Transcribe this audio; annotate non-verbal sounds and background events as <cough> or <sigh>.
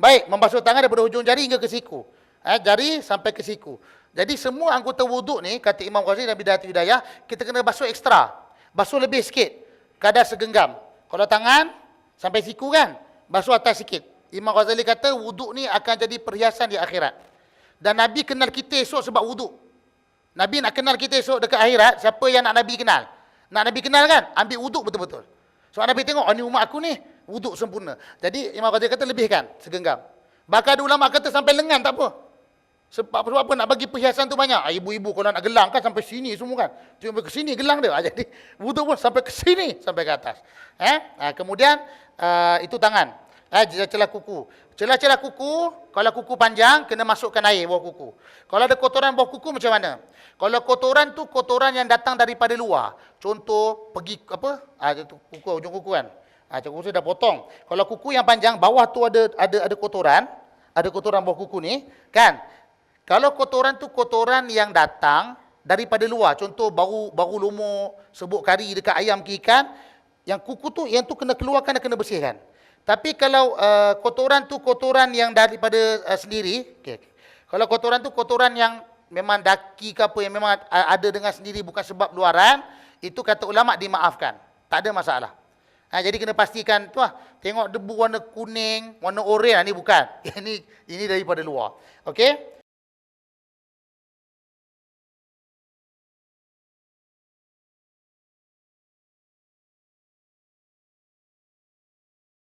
Baik, membasuh tangan daripada hujung jari hingga ke siku. Eh, jari sampai ke siku. Jadi semua anggota wuduk ni, kata Imam Ghazali dan Bidayatul Hidayah, kita kena basuh ekstra. Basuh lebih sikit. Kadar segenggam. Kalau tangan, sampai siku kan? Basuh atas sikit. Imam Ghazali kata wuduk ni akan jadi perhiasan di akhirat. Dan Nabi kenal kita esok sebab wuduk. Nabi nak kenal kita esok dekat akhirat, siapa yang nak Nabi kenal? Nak Nabi kenal kan? Ambil wuduk betul-betul. Sebab Nabi tengok, oh ni umat aku ni, wuduk sempurna. Jadi Imam Ghazali kata lebihkan, segenggam. Bahkan ada ulama kata sampai lengan tak apa. Sebab, sebab apa? Nak bagi perhiasan tu banyak. Ah, Ibu-ibu kalau nak gelang kan sampai sini semua kan. Sampai ke sini gelang dia. Ah, Jadi wuduk pun sampai ke sini, sampai ke atas. Eh? Ah, kemudian uh, itu tangan. Eh, celah kuku. Celah-celah kuku, kalau kuku panjang, kena masukkan air bawah kuku. Kalau ada kotoran bawah kuku macam mana? Kalau kotoran tu kotoran yang datang daripada luar. Contoh, pergi apa? Ah, kuku, ujung kuku kan. Ah, kuku saya dah potong. Kalau kuku yang panjang, bawah tu ada ada ada kotoran. Ada kotoran bawah kuku ni. Kan? Kalau kotoran tu kotoran yang datang daripada luar. Contoh, bau bau lumur, sebut kari dekat ayam ke ikan. Yang kuku tu, yang tu kena keluarkan dan kena bersihkan. Tapi kalau uh, kotoran tu kotoran yang daripada uh, sendiri, okay. kalau kotoran tu kotoran yang memang daki ke apa yang memang ada dengan sendiri bukan sebab luaran, itu kata ulama dimaafkan. Tak ada masalah. Ha, jadi kena pastikan tu lah, tengok debu warna kuning, warna oranye ni bukan. <laughs> Ini ini daripada luar. Okey?